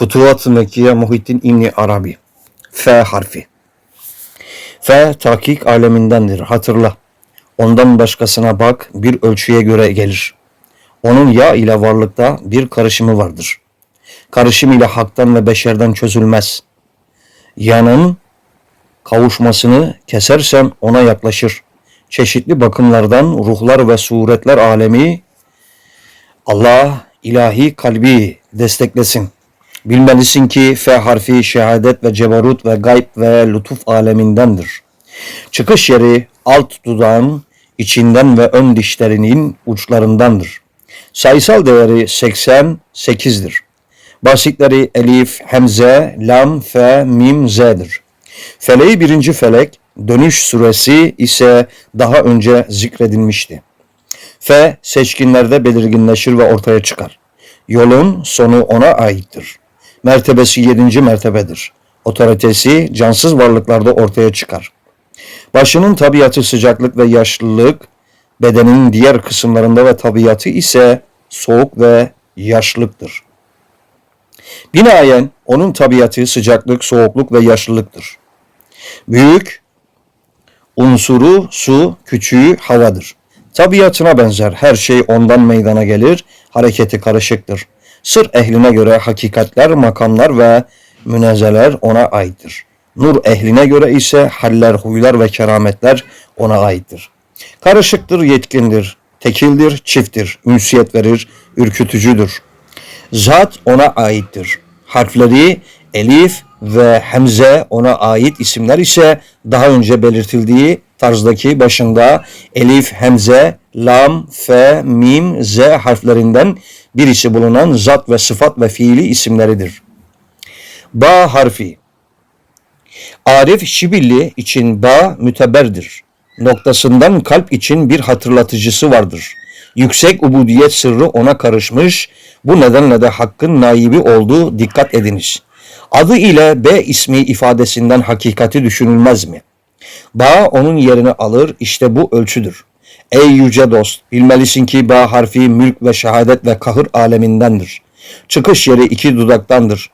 Futuhat-ı Mekkiye Muhittin İbni Arabi F harfi F takik alemindendir hatırla. Ondan başkasına bak bir ölçüye göre gelir. Onun ya ile varlıkta bir karışımı vardır. Karışım ile haktan ve beşerden çözülmez. Yanın kavuşmasını kesersen ona yaklaşır. Çeşitli bakımlardan ruhlar ve suretler alemi Allah ilahi kalbi desteklesin. Bilmelisin ki F harfi şehadet ve cebarut ve gayb ve lütuf alemindendir. Çıkış yeri alt dudağın içinden ve ön dişlerinin uçlarındandır. Sayısal değeri 88'dir. Basitleri elif, hemze, lam, fe, mim, z'dir. Feleği birinci felek, dönüş suresi ise daha önce zikredilmişti. F seçkinlerde belirginleşir ve ortaya çıkar. Yolun sonu ona aittir. Mertebesi yedinci mertebedir. Otoritesi cansız varlıklarda ortaya çıkar. Başının tabiatı sıcaklık ve yaşlılık, bedenin diğer kısımlarında ve tabiatı ise soğuk ve yaşlıktır. Binaen onun tabiatı sıcaklık, soğukluk ve yaşlılıktır. Büyük unsuru su, küçüğü havadır. Tabiatına benzer her şey ondan meydana gelir, hareketi karışıktır. Sır ehline göre hakikatler, makamlar ve münezeler ona aittir. Nur ehline göre ise haller, huylar ve kerametler ona aittir. Karışıktır, yetkindir, tekildir, çifttir, ünsiyet verir, ürkütücüdür. Zat ona aittir. Harfleri elif ve hemze ona ait isimler ise daha önce belirtildiği tarzdaki başında elif, hemze, lam, fe, mim, z harflerinden birisi bulunan zat ve sıfat ve fiili isimleridir. Ba harfi Arif Şibilli için ba müteberdir. Noktasından kalp için bir hatırlatıcısı vardır. Yüksek ubudiyet sırrı ona karışmış. Bu nedenle de hakkın naibi olduğu dikkat ediniz. Adı ile B ismi ifadesinden hakikati düşünülmez mi? Ba onun yerini alır işte bu ölçüdür. Ey yüce dost bilmelisin ki ba harfi mülk ve şehadet ve kahır alemindendir. Çıkış yeri iki dudaktandır.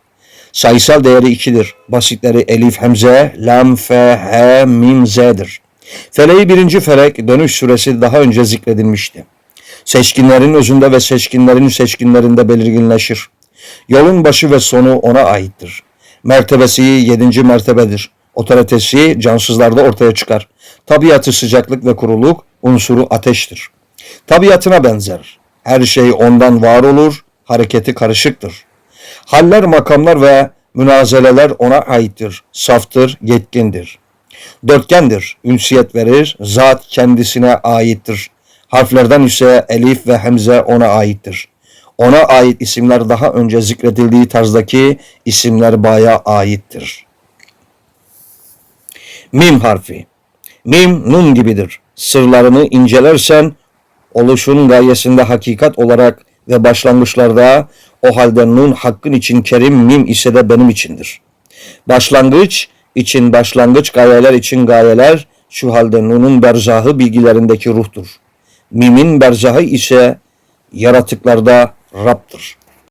Sayısal değeri ikidir. Basitleri elif, hemze, lam, fe, he, mim, z'dir. Feleği birinci felek dönüş süresi daha önce zikredilmişti. Seçkinlerin özünde ve seçkinlerin seçkinlerinde belirginleşir. Yolun başı ve sonu ona aittir. Mertebesi yedinci mertebedir. Otoritesi cansızlarda ortaya çıkar. Tabiatı sıcaklık ve kuruluk, unsuru ateştir. Tabiatına benzer. Her şey ondan var olur, hareketi karışıktır. Haller, makamlar ve münazeleler ona aittir. Saftır, yetkindir. Dörtgendir, ünsiyet verir, zat kendisine aittir. Harflerden ise elif ve hemze ona aittir. Ona ait isimler daha önce zikredildiği tarzdaki isimler baya aittir. Mim harfi. Mim nun gibidir. Sırlarını incelersen oluşun gayesinde hakikat olarak ve başlangıçlarda o halde nun hakkın için kerim mim ise de benim içindir. Başlangıç için başlangıç gayeler için gayeler şu halde nunun berzahı bilgilerindeki ruhtur. Mimin berzahı ise yaratıklarda Rab'dır.